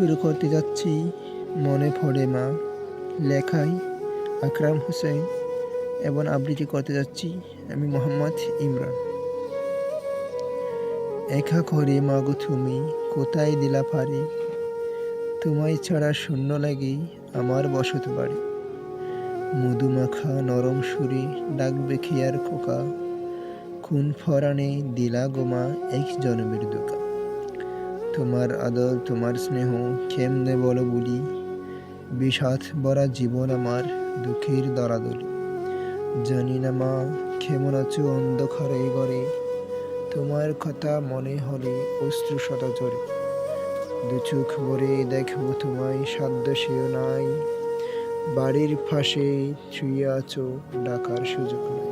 শুরু করতে যাচ্ছি। মনে পড়ে মা। লেখায়, আকরাম হোসেন, এবং আবৃত্তি করতে যাচ্ছি আমি মোহাম্মদ ইমরান। একা করে মাগো তুমি, কোথায় দিলা পারি? তোমায় ছাড়া শূন্য লাগে আমার বসত বাড়ি। মধুমাখা নরম সুরে ডাকবে খেয়ার খোকা খুন ফরানে দিলা গোমা এক জনমের দোকা? তোমার আদর তোমার স্নেহ, কেমনে বলো বলি? বিষাদ ভরা জীবন আমার, দুঃখের দরাদলি জানি না মা, কেমন আছো অন্ধকারে ঘরে? তোমার কথা মনে হলে অশ্রু শত দু চোখ ভরে দেখব তোমায়, সাধ্য সেও নাই। বাড়ির ফাঁসে শুয়ে আছো, ডাকার সুযোগ নাই।